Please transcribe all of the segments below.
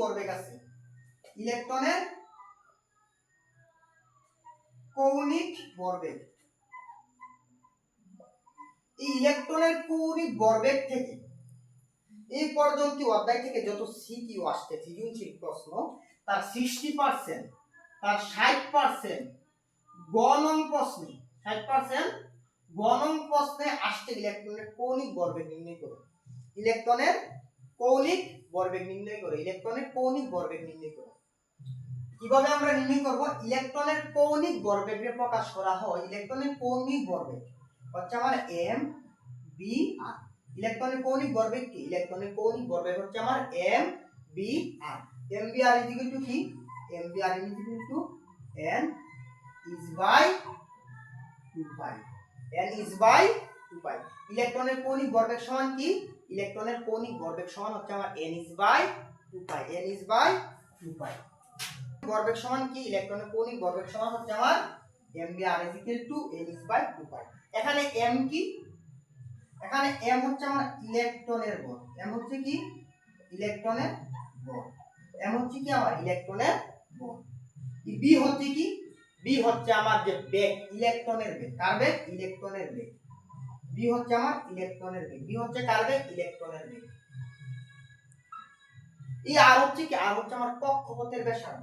ভরবেগ আছে ইলেকট্রনের কৌণিক ভরবেগ এই ইলেকট্রনের কৌণিক ভরবেগ থেকে। এই পর্যন্ত অধ্যায় থেকে যত সিকিউ আসছে, সৃজনশীল প্রশ্ন, তার সিক্সটি পার্সেন্ট তার ষাট পার্সেন্ট গণন প্রশ্নে, ষাট পার্সেন্ট গণন প্রশ্নে আসছে ইলেকট্রনের কৌণিক ভরবেগ নির্ণয় করো। ইলেকট্রনের কৌণিক ভরবেগ নির্ণয় করে, ইলেকট্রনের কৌণিক ভরবেগ নির্ণয় করে। কীভাবে আমরা নির্ণয় করব? ইলেকট্রনের কৌণিক ভরবেগে প্রকাশ করা হয়, ইলেকট্রনের কৌণিক ভরবেগ হচ্ছে আমার এম বি আর ইলেকট্রনের কৌণিক ভরবেগ কি? ইলেকট্রনের কৌণিক ভরবেগ হচ্ছে আমার M V R M V R is to কি? M V R is to N H by two pi N H by two pi ইলেকট্রনের কৌণিক ভরবেগ সমান কি? ইলেকট্রনের কৌণিক ভরবেগ সমান হচ্ছে আমার N H by two pi N H by two pi ভরবেগ সমান কি? ইলেকট্রনের কৌণিক ভরবেগ সমান হচ্ছে আমার M V R is equal to N H by two pi এখানে এম কি? এখানে এম হচ্ছে আমার ইলেকট্রনের বল। এম হচ্ছে কি? ইলেকট্রনের বল। এম হচ্ছে কি আমার ইলেকট্রনের বল। বি হচ্ছে কি? বি হচ্ছে আমার যে বেগ ইলেকট্রনের বেগ। কার বেগ? ইলেকট্রনের বেগ। বি হচ্ছে আমার ইলেকট্রনের বেগ বি হচ্ছে কার বেগ? ইলেকট্রনের বেগ। এই আর হচ্ছে কি? আর হচ্ছে আমার কক্ষপথের ব্যাসার্ধ।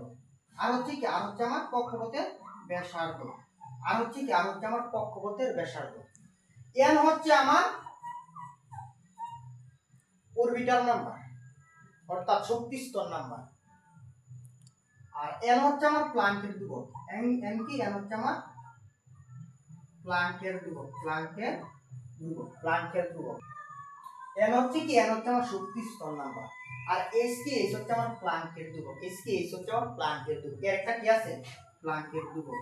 আর হচ্ছে কি? আর হচ্ছে আমার কক্ষপথের ব্যাসার্ধ। আর হচ্ছে কি? আর হচ্ছে আমার কক্ষপথের ব্যাসার্ধ। এন হচ্ছে আমার অরবিটাল নাম্বার অর্থাৎ শক্তি স্তর নাম্বার আর এন হচ্ছে আমার প্লাঙ্কের ধ্রুবক এন এন কি? এন হচ্ছে আমার প্লাঙ্কের ধ্রুবক প্লাঙ্কের ধ্রুবক প্লাঙ্কের ধ্রুবক। এন হচ্ছে কি? এন হচ্ছে আমার শক্তি স্তর নাম্বার আর এস কি? এস হচ্ছে আমার প্লাঙ্কের ধ্রুবক। এস কি? এস হচ্ছে আমার প্লাঙ্কের ধ্রুবক। এর একটা কি আছে? প্লাঙ্কের ধ্রুবক।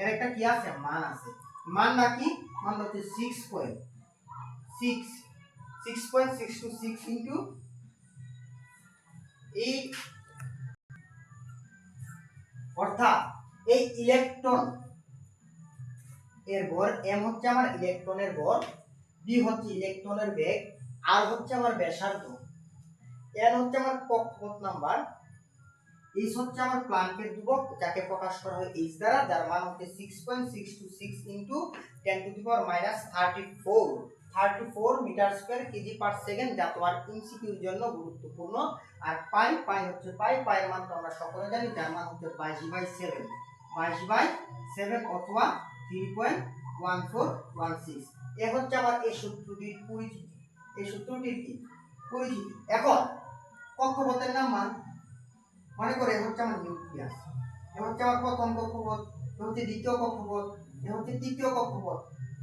এর একটা কি আছে? মান আছে। মান নাকি মান হচ্ছে six point six six point six two six into এই অর্থাৎ এই ইলেকট্রন এর ভর এম হচ্ছে আমার ইলেকট্রনের ভর বি হচ্ছে ইলেকট্রনের বেগ আর হচ্ছে আমার ব্যাসার্ধ। এন হচ্ছে আমার কক্ষপথ নাম্বার এইচ হচ্ছে আমার প্লাঙ্কের ধ্রুবক, যাকে প্রকাশ করা হয় এইচ দ্বারা, যার মান হচ্ছে six point six two six into ten to the power minus thirty four thirty four metre square KG per second যা তোমার ইনসিকিউর জন্য গুরুত্বপূর্ণ। আর পাই পাই হচ্ছে পাই পায়ের মান তো আমরা সকলে জানি, যার মান হচ্ছে বাইশ বাই সেভেন বাইশ বাই সেভেন অথবা three point one four one six এ হচ্ছে আমার এই সূত্রটির পরিচিতি। এই কক্ষপথের নাম মান। করে এ হচ্ছে আমার এ হচ্ছে প্রথম হচ্ছে দ্বিতীয় হচ্ছে তৃতীয়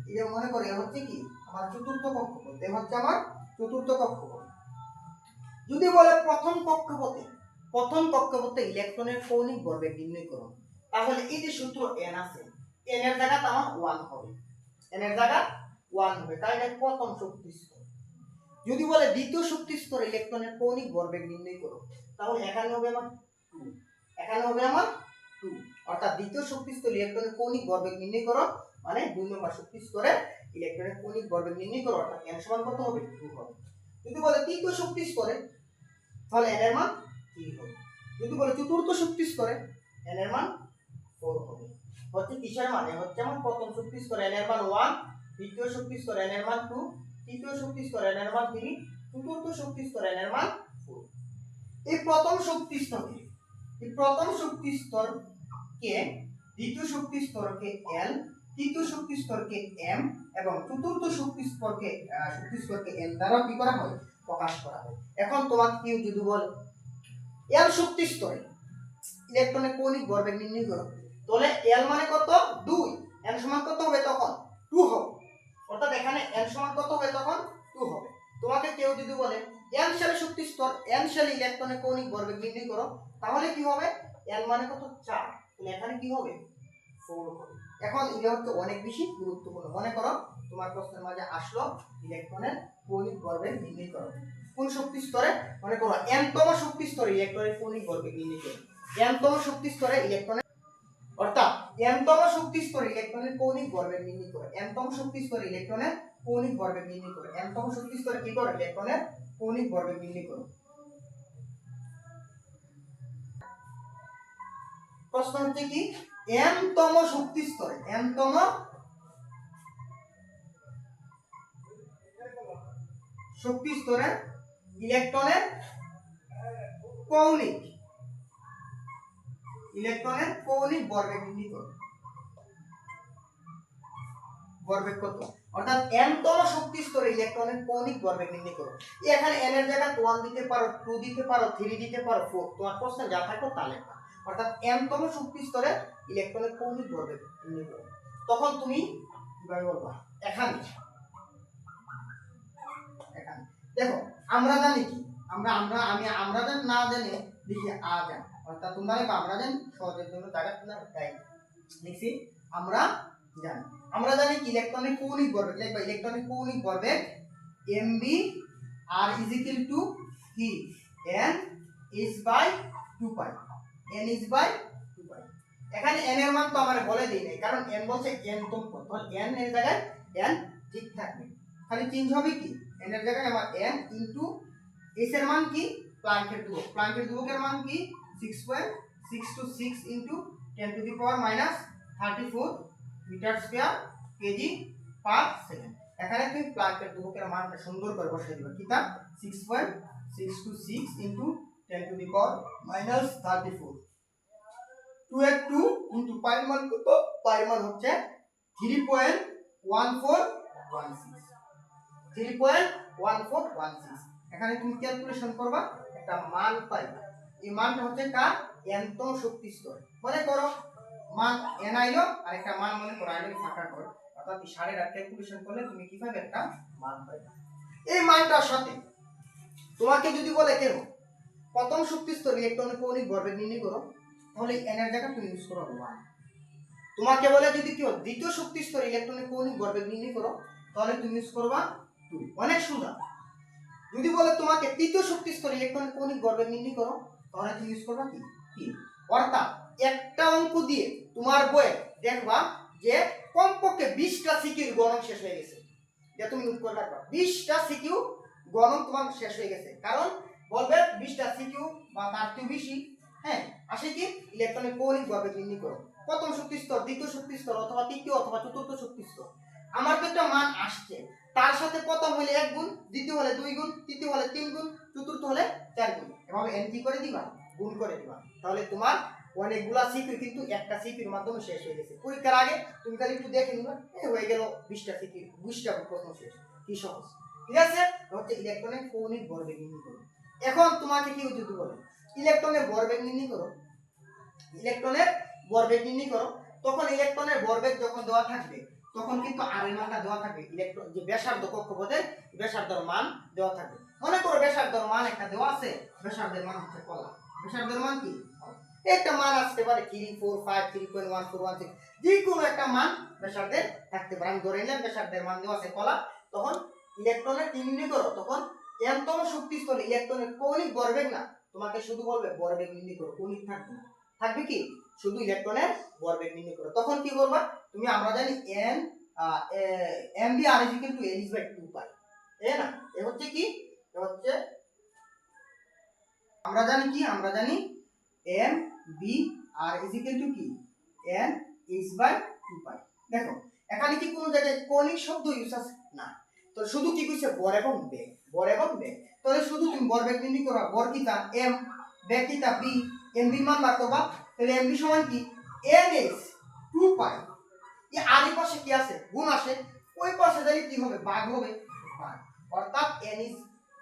এটা মনে করে এ হচ্ছে কি? আমার চতুর্থ কক্ষপথ। এ হচ্ছে আমার চতুর্থ কক্ষপথ। যদি বলে প্রথম কক্ষপথে প্রথম কক্ষপথে ইলেকট্রনের কৌণিক ভরবেগ নির্ণয় করো তাহলে এই যে সূত্র এন আছে এন এর জায়গাতে আমার ওয়ান হবে। এন এর জায়গা ওয়ান হবে। তাই এটা প্রথম শক্তি স্তর। যদি বলে দ্বিতীয় শক্তি স্তর ইলেকট্রনের কৌণিক ভরবেগ নির্ণয় করো, তাহলে এখানে হবে আমার টু এখানে হবে আমার টু অর্থাৎ দ্বিতীয় শক্তি স্তর ইলেকট্রনের কৌণিক ভরবেগ নির্ণয় করো মানে দুই নম্বর শক্তি স্তরে ইলেকট্রনের কৌণিক ভরবেগ নির্ণয় করো, অর্থাৎ এন সমান কত হবে? টু হবে। যদি বলে তৃতীয় শক্তি স্তরে, তাহলে এন এর মান থ্রি হবে। যদি বলে চতুর্থ শক্তি স্তরে এন এর মান ফোর হবে। হচ্ছে কিসের মানে হচ্ছে আমার প্রথম শক্তি স্তরে এন এর মান ওয়ান দ্বিতীয় শক্তি স্তরে এন এর মান টু তৃতীয় শক্তি স্তরে এন এর মান থ্রি চতুর্থ শক্তি স্তরে এন এর মান ফোর এই প্রথম শক্তি স্তরকে এই প্রথম শক্তি স্তরকে দ্বিতীয় শক্তি স্তরকে এল তৃতীয় শক্তি স্তরকে এম এবং চতুর্থ শক্তি স্তরকে শক্তি স্তরকে এন দ্বারা কি করা হয় প্রকাশ করা হয় এখন তোমাকে কেউ যদি বল এল শক্তি স্তরে ইলেকট্রনের কৌণিক ভরবেগ নির্ণয় করো তাহলে এল মানে কত? দুই। এন সমান কত হবে তখন? টু হবে। অর্থাৎ এখানে এন সমান কত হবে তখন? টু হবে। তোমাকে কেউ যদি বলে এন সালে শক্তি স্তর এন সালে ইলেকট্রনের কৌণিক ভরবেগ নির্ণয় করো, তাহলে কি হবে? এন মানে কত? চার। তাহলে এখানে কি হবে? ফোর হবে। এখন এটা হচ্ছে অনেক বেশি গুরুত্বপূর্ণ। মনে করো, তোমার প্রশ্নের মাঝে আসলো ইলেকট্রনের কৌণিক ভরবেগ নির্ণয় করো কোন শক্তি স্তরে? মনে করো এনতম শক্তি স্তরে ইলেকট্রনের কৌণিক ভরবেগ নির্ণয় করো এনতম শক্তি স্তরে ইলেকট্রনের এনতম শক্তি স্তরে ইলেকট্রনের কৌণিক ভরবেগ নির্ণয় করে। এনতম শক্তি স্তরে ইলেকট্রনের কৌণিক ভরবেগ নির্ণয় করে। এনতম শক্তি স্তরে কি করে? ইলেকট্রনের কৌণিক ভরবেগ নির্ণয় করে। প্রশ্ন হচ্ছে কি? এনতম শক্তি স্তরে, এমতম শক্তি স্তরে ইলেকট্রনের কৌণিক ইলেকট্রনের কৌণিক ভরবেগ নির্ণয় করো। ভরবেগ কত? অর্থাৎ n তম শক্তি স্তরে ইলেকট্রনের কৌণিক ভরবেগ নির্ণয় করো। এখানে n এর জায়গায় 1 দিতে পারো 2 দিতে পারো 3 দিতে পারো 4 তোমার প্রশ্ন যা থাকো তা লেখা। অর্থাৎ n তম শক্তি স্তরে ইলেকট্রনের কৌণিক ভরবেগ নির্ণয় করো। তখন তুমি কীভাবে বলবা? এখানে। এখানে। দেখো, আমরা জানি কি? আমরা আমরা, আমি, আমরা না জানি, লিখি আ জানি অর্থাৎ তোমরা লিখবা আমরা জানি, সহজের জন্য জায়গা তোমরা তাই লিখছি আমরা জানি। আমরা জানি কি ইলেকট্রনিক কৌণিক ভরবেগ লিখবা ইলেকট্রনিক কৌণিক ভরবেগ mb r is equal to কি N is by 2 pi N is by 2 pi এখানে এন এর মান তো আমার বলে দিই নাই, কারণ এন বলছে এন কত তাহলে n এর জায়গায় n ঠিক থাকবে। খালি চেঞ্জ হবে কি? এন এর জায়গায় আমার এন ইনটু s এর মান কি? প্লাঙ্কের ধ্রুবক। প্লাঙ্কের ধ্রুবকের মান কি? 6.6 two 6 into 10 to the power minus 34 metre square KG per second এখানে তুমি প্লাঙ্কের ধ্রুবকের মানটা সুন্দর করে বসিয়ে দিবে। কিতা 6.6 two 6 into 10 to the power minus 34 2 এর 2 ইনটু পাই মান কত? পাই মান হচ্ছে 3.1416 3.1416 এখানে তুমি ক্যালকুলেশন করবা, একটা মান পাইবা। মানটা হচ্ছে কার এনতম শক্তি স্তর। মনে করো, মান এন আইলো আর একটা মান মনে করো, আইলো ফাঁকা করো অর্থাৎ এই সাড়ে আট ক্যালকুলেশন করলে তুমি কীভাবে একটা মান পাইবা এই মানটার সাথে তোমাকে যদি বলে কেন প্রথম শক্তি স্তর ইলেকট্রনিক কৌণিক ভরবেগ নির্ণয় করো, তাহলে এন এর জায়গা তুমি ইউজ করো ওয়ান তোমাকে বলে যদি কেউ, দ্বিতীয় শক্তি স্তর ইলেকট্রনিক কৌণিক ভরবেগ নির্ণয় করো, তাহলে তুমি ইউজ করবা টু অনেক সুন্দর। যদি বলে তোমাকে, তৃতীয় শক্তি স্তর ইলেকট্রনিক কৌণিক ভরবেগ নির্ণয় করো তাহলে তুমি ইউজ করবা কি? তিন। অর্থাৎ একটা অঙ্ক দিয়ে তোমার বইয়ে দেখবা যে কমপক্ষে বিশটা সিকিউর গণন শেষ হয়ে গেছে। যে তুমি নোট করে রাখবা। বিশটা সিকিউ গণন তোমার শেষ হয়ে গেছে। কারণ বলবে বিশটা সিকিউ বা তার চেয়ে বেশি। হ্যাঁ আসে কি? ইলেকট্রনিক কৌণিক ভরবেগ নির্ণয় করো। প্রথম শক্তি স্তর, দ্বিতীয় শক্তি স্তর, অথবা তৃতীয় অথবা চতুর্থ শক্তি স্তর। আমার তো একটা মান আসছে। তার সাথে প্রথম হলে এক গুণ, দ্বিতীয় হলে দুই গুণ, তৃতীয় হলে তিন গুণ, চতুর্থ হলে চার গুণ। এভাবে এন কি করে দিবা, গুণ করে দিবা। তাহলে তোমার অনেকগুলা সিকিউর কিন্তু একটা সিকিউর মাধ্যমে শেষ হয়ে গেছে। পরীক্ষার আগে তুমি তাহলে একটু দেখে নিবা এই হয়ে গেল বিশটা সিকিউর বিশটা প্রশ্ন শেষ। কি সহজ। ঠিক আছে? হচ্ছে ইলেকট্রনের কৌণিক ভরবেগ নির্ণয় করো। এখন তোমাকে কি যদি বলে? ইলেকট্রনের ভরবেগ নির্ণয় করো। ইলেকট্রনের ভরবেগ নির্ণয় করো। তখন ইলেকট্রনের ভরবেগ যখন দেওয়া থাকবে, তখন কিন্তু আর এর মানটা দেওয়া থাকবে। ইলেকট্রন যে ব্যাসার্ধ কক্ষপথের ব্যাসার্ধর মান দেওয়া থাকবে। মনে করো ব্যাসার্ধর মান একটা দেওয়া আছে ব্যাসার্ধের মান হচ্ছে কলা। ব্যাসার্ধের মান কি? একটা মান আসতে পারে three four five three point one four one six যে কোনো একটা মান ব্যাসার্ধের থাকতে পারে। আমি ধরে নিলাম ব্যাসার্ধের মান দেওয়া আছে কলা, তখন ইলেকট্রনের নির্ণয় করো তখন এমতম শক্তি স্তরে ইলেকট্রনের কৌণিক ভরবেগ না, তোমাকে শুধু বলবে ভরবেগ নির্ণয় করো, কৌণিক থাকবে না। থাকবে কি? শুধু ইলেকট্রনের ভরবেগ নির্ণয় করো। তখন কি করবা? তুমি আমরা জানি N M V R is equal to N H by two pi এ না? এ হচ্ছে কি? হচ্ছে আমরা জানি কি? আমরা জানি M V R is equal to কি? N H by two pi দেখো, এখানে কি কোনো জায়গায় কৌণিক শব্দ ইউজ আছে? না। তো শুধু কি কইছে? বর এবং বেগ। বর এবং বেগ। তাহলে শুধু তুমি বর, বেগ নির্ণয় করবা। বর কিতা? এম বেগ কিতা? বি এম বি মান বার করবা। তাহলে এম বি সমান কি? এন এস টু পাই এই আদি পাশে কি আছে? গুণ আসে। ওই পাশে যাই কি হবে? ভাগ হবে। ভাগ অর্থাৎ এন ইজ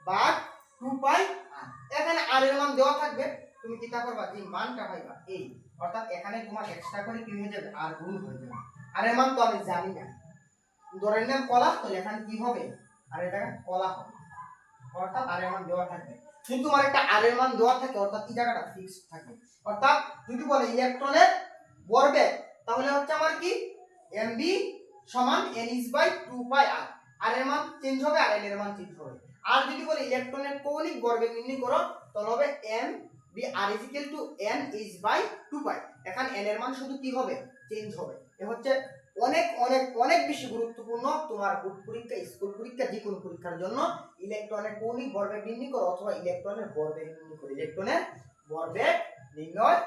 ভাগ টু পাই আর। এখানে আর এর মান দেওয়া থাকবে। তুমি কিতা করবা? যে মানটা পাইবা। এই। অর্থাৎ এখানে তোমার এক্সট্রা করে কি হয়ে যাবে? আর গুণ হয়ে যাবে। আর এর মান তো আমি জানি না। ধরে নিলাম কলা, তো এখানে কি হবে? আর এটা কলা হবে। অর্থাৎ আর এর মান দেওয়া থাকবে। কিন্তু তোমার একটা আর এর মান দেওয়া থাকে, অর্থাৎ এই জায়গাটা ফিক্স থাকে। অর্থাৎ যদি বলে ইলেকট্রনের ভরবেগ তাহলে হচ্ছে আমার কি? এমবি সমান N H by two pi R R এর মান চেঞ্জ হবে, আর এন এর মান চেঞ্জ হবে। আর যদি বলি ইলেকট্রনের কৌণিক ভরবেগ নির্ণয় করো, তাহলে হবে M V R is equal to N H by two pi এখন এন এর মান শুধু কি হবে? চেঞ্জ হবে। এ হচ্ছে অনেক অনেক অনেক বেশি গুরুত্বপূর্ণ তোমার বোর্ড পরীক্ষা, স্কুল পরীক্ষা, যে কোনো পরীক্ষার জন্য ইলেকট্রনের কৌণিক ভরবেগ নির্ণয় করো, অথবা ইলেকট্রনের ভরবেগ নির্ণয় করো। ইলেকট্রনের ভরবেগ নির্ণয়